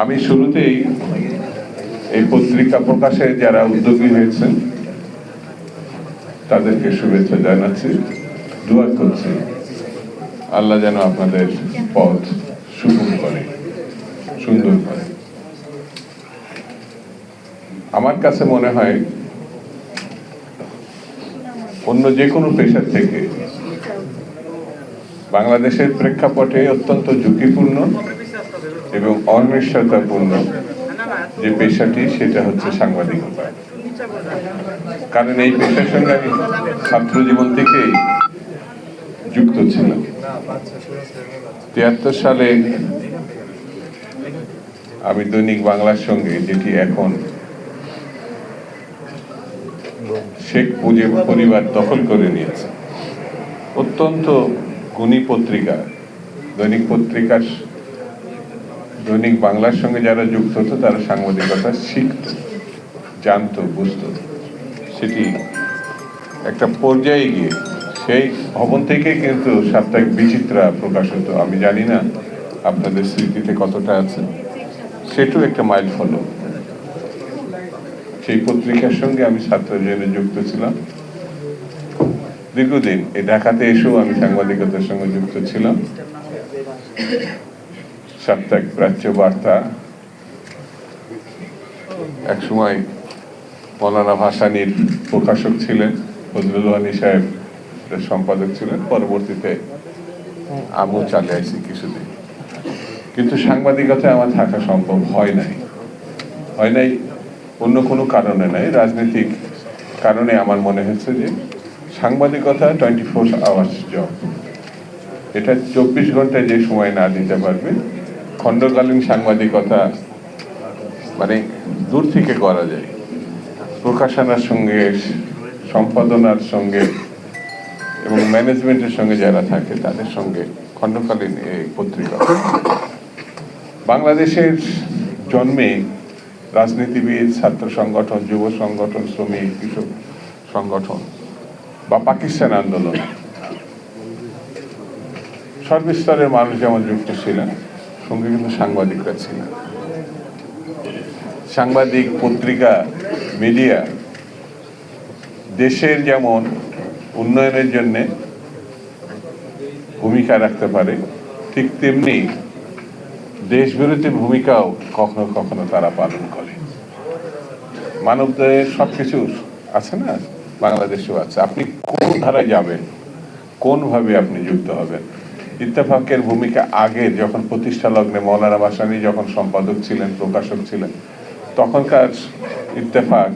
আমি শুরুতেই এই পত্রিকা প্রকাশে যারা উদ্যোগী হয়েছেন, তাদেরকে শুভেচ্ছা জানাচ্ছি, দোয়া করছি। আল্লাহ যেন আপনাদের পথ সুগম করে, সুন্দর করে। আমার কাছে মনে হয়, অন্য যে কোনো পেশার থেকে বাংলাদেশের প্রেক্ষাপটে অত্যন্ত ঝুঁকিপূর্ণ। এবং অনিশ্চয়তাপূর্ণ যে পেশাটি, সেটা হচ্ছে সাংবাদিকতা। কারণ এই পেশার সঙ্গে আমি ছাত্র জীবন থেকেই যুক্ত ছিলাম। তিয়াত্তর সালে আমি দৈনিক বাংলার সঙ্গে, যেটি এখন শেখ মুজিব পরিবার দখল করে নিয়েছে। অত্যন্ত গুণী পত্রিকা, দৈনিক পত্রিকার দৈনিক বাংলার সঙ্গে যারা যুক্ত হতো, তারা সাংবাদিকতা শিখত, জানত, বুঝত। সেটি একটা পর্যায়ে গিয়ে, সেই ভবন থেকে কিন্তু সাপ্তাহিক বিচিত্রা প্রকাশ হতো। আমি জানি না আপনাদের স্মৃতিতে কতটা আছে। সেটাও একটা মাইল ফলো সেই পত্রিকার সঙ্গে আমি ছাত্র জীবনে যুক্ত ছিলাম। দীর্ঘদিন এই ঢাকাতে এসেও আমি সাংবাদিকতার সঙ্গে যুক্ত ছিলাম। সাপ্তাহিক প্রাচ্য বার্তা একসময় মৌলানা ভাসানির প্রকাশক ছিলেন ফজলুল আলী সাহেব সম্পাদক ছিলেন পরবর্তীতে আমিও চালে আইছি কিছুদিন কিন্তু সাংবাদিকতায় আমার থাকা সম্ভব হয় নাই হয় নাই অন্য কোনো কারণে নাই রাজনৈতিক কারণে আমার মনে হচ্ছে যে সাংবাদিকতা টোয়েন্টি ফোর আওয়ার্স জব এটা চব্বিশ ঘন্টায় যে সময় না দিতে পারবে খণ্ডকালীন সাংবাদিকতা মানে দূর থেকে করা যায়। প্রকাশনার সঙ্গে, সম্পাদনার সঙ্গে এবং ম্যানেজমেন্টের সঙ্গে যারা থাকে, তাদের সঙ্গে খণ্ডকালীন এই পত্রিকা। বাংলাদেশের জন্মে রাজনীতিবিদ, ছাত্র সংগঠন, যুব সংগঠন, শ্রমিক, কৃষক সংগঠন বা পাকিস্তান আন্দোলন, সর্বস্তরের মানুষ যেমন যুক্ত ছিলেন সঙ্গে কিন্তু সাংবাদিকরা ছিলেন সাংবাদিক, পত্রিকা, মিডিয়া, দেশের যেমন উন্নয়নের জন্যে ভূমিকা রাখতে পারে, ঠিক তেমনি দেশ বিরোধী ভূমিকাও কখনো কখনো তারা পালন করে। মানবদের সব কিছু আছে না? বাংলাদেশেও আছে। আপনি কোন ধারায় যাবেন, কোনভাবে আপনি যুক্ত হবেন? ইত্তেফাকের ভূমিকা আগে যখন প্রতিষ্ঠা লগ্নে মৌলানা বাসানি যখন সম্পাদক ছিলেন, প্রকাশক ছিলেন, তখনকার ইত্তেফাক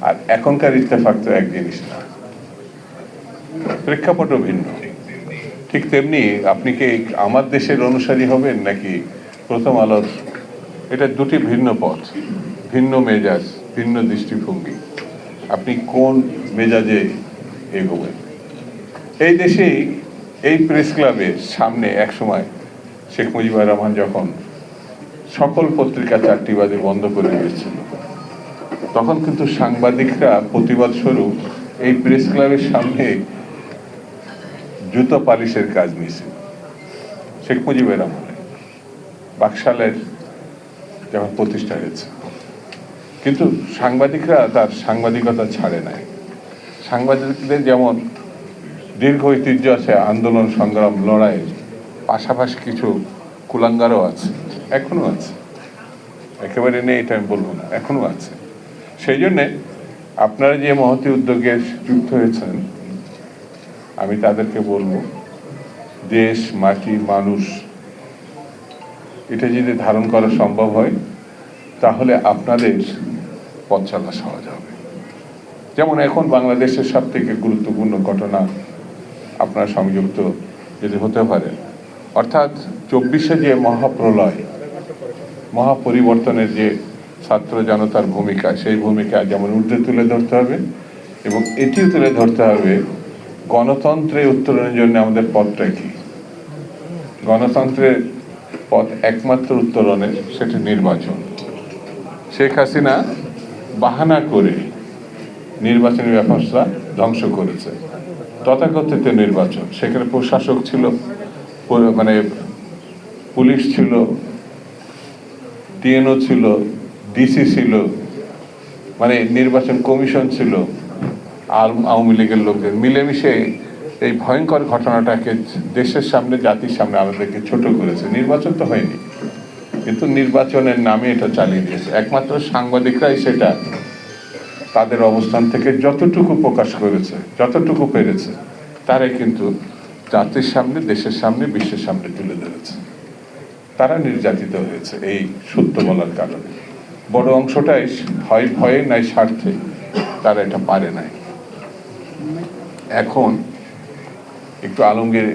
আর এখনকার ইত্তেফাক তো এক জিনিস না। প্রেক্ষাপটও ভিন্ন। ঠিক তেমনি আপনি কি আমার দেশের অনুসারী হবেন নাকি প্রথম আলোর? এটা দুটি ভিন্ন পথ, ভিন্ন মেজাজ, ভিন্ন দৃষ্টিভঙ্গি। আপনি কোন মেজাজে এগোবেন? এই দেশেই এই প্রেস ক্লাবের সামনে এক সময় শেখ মুজিবুর রহমান যখন সকল পত্রিকা চারটি বাজে বন্ধ করে দিয়েছিল, তখন কিন্তু সাংবাদিকরা প্রতিবাদ স্বরূপ এই প্রেস ক্লাবের সামনে জুতো পালিশের কাজ নিয়েছিল শেখ মুজিবুর রহমানের বাকশালের যখন প্রতিষ্ঠা হয়েছে, কিন্তু সাংবাদিকরা তার সাংবাদিকতা ছাড়ে নাই। সাংবাদিকদের যেমন দীর্ঘ ঐতিহ্য আছে, আন্দোলন, সংগ্রাম, লড়াই, পাশাপাশি কিছু কুলাঙ্গারও আছে, এখনও আছে। একেবারে নেই, এটা আমি বলব না, এখনও আছে। সেই জন্যে আপনারা যে মহতি উদ্যোগে যুক্ত হয়েছেন, আমি তাদেরকে বলব, দেশ, মাটি, মানুষ, এটা যদি ধারণ করা সম্ভব হয়, তাহলে আপনাদের পথ সহজ হবে। যেমন এখন বাংলাদেশের সব থেকে গুরুত্বপূর্ণ ঘটনা আপনার সংযুক্ত যদি হতে পারে। অর্থাৎ চব্বিশে যে মহাপ্রলয়, মহাপরিবর্তনের যে ছাত্র জনতার ভূমিকা, সেই ভূমিকা যেমন ঊর্ধ্বে তুলে ধরতে হবে এবং এটিও তুলে ধরতে হবে গণতন্ত্রে উত্তরণের জন্য আমাদের পথটা কি? গণতন্ত্রের পথ একমাত্র উত্তরণের সেটি নির্বাচন। শেখ হাসিনা বাহানা করে নির্বাচনী ব্যবস্থা ধ্বংস করেছে। তথাকথিত নির্বাচন। সেখানে প্রশাসক ছিল মানে পুলিশ ছিল টিএনও ছিল, ডিসি ছিল মানে নির্বাচন কমিশন ছিল, আল- আওয়ামী লীগের লোকদের। মিলেমিশে এই ভয়ঙ্কর ঘটনাটাকে দেশের সামনে, জাতির সামনে আমাদেরকে ছোট করেছে। নির্বাচন তো হয়নি। কিন্তু নির্বাচনের নামে এটা চালিয়ে দিয়েছে। একমাত্র সাংবাদিকরাই সেটা তাদের অবস্থান থেকে যতটুকু প্রকাশ করেছে, যতটুকু পেরেছে, তারাই কিন্তু জাতির সামনে, দেশের সামনে, বিশ্বের সামনে তুলে ধরেছে। তারা নির্যাতিত হয়েছে, এই সত্য বলার কারণে। বড় অংশটাই হয় ভয়ে নাই, স্বার্থে তারা এটা পারে নাই। এখন একটু আলমগীর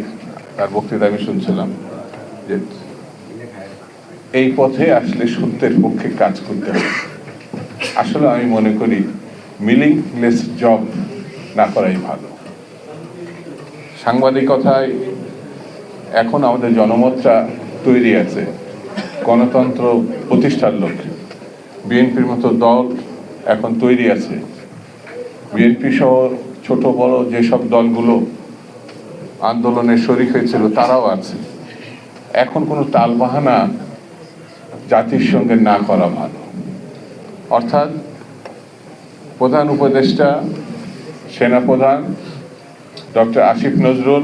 তার বক্তৃতা আমি শুনছিলাম যে এই পথে আসলে সত্যের পক্ষে কাজ করতে হবে। আসলে আমি মনে করি মিলিংলেস জব না করাই ভালো। সাংবাদিকতায় এখন আমাদের জনমতটা তৈরি আছে গণতন্ত্র প্রতিষ্ঠার লক্ষ্যে। বিএনপির মতো দল এখন তৈরি আছে। বিএনপি সহ ছোট বড় যেসব দলগুলো আন্দোলনে শরিক হয়েছিল, তারাও আছে। এখন কোনো তালবাহানা জাতির সঙ্গে না করা ভালো। অর্থাৎ প্রধান উপদেষ্টা, সেনাপ্রধান, ডক্টর আসিফ নজরুল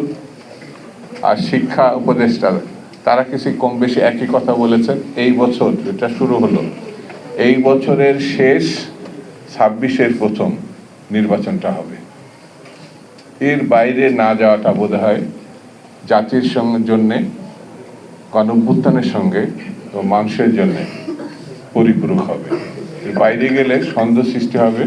আর শিক্ষা উপদেষ্টা, তারা কিছু কম বেশি একই কথা বলেছেন। এই বছর যেটা শুরু হলো, এই বছরের শেষ ছাব্বিশের প্রথম নির্বাচনটা হবে। এর বাইরে না যাওয়াটা বোধ হয় জাতির সঙ্গে জন্যে, গণভ্যুত্থানের সঙ্গে ও মানুষের জন্যে পরিপূরক হবে। বাইরে গেলে সন্দেহ সৃষ্টি হবে।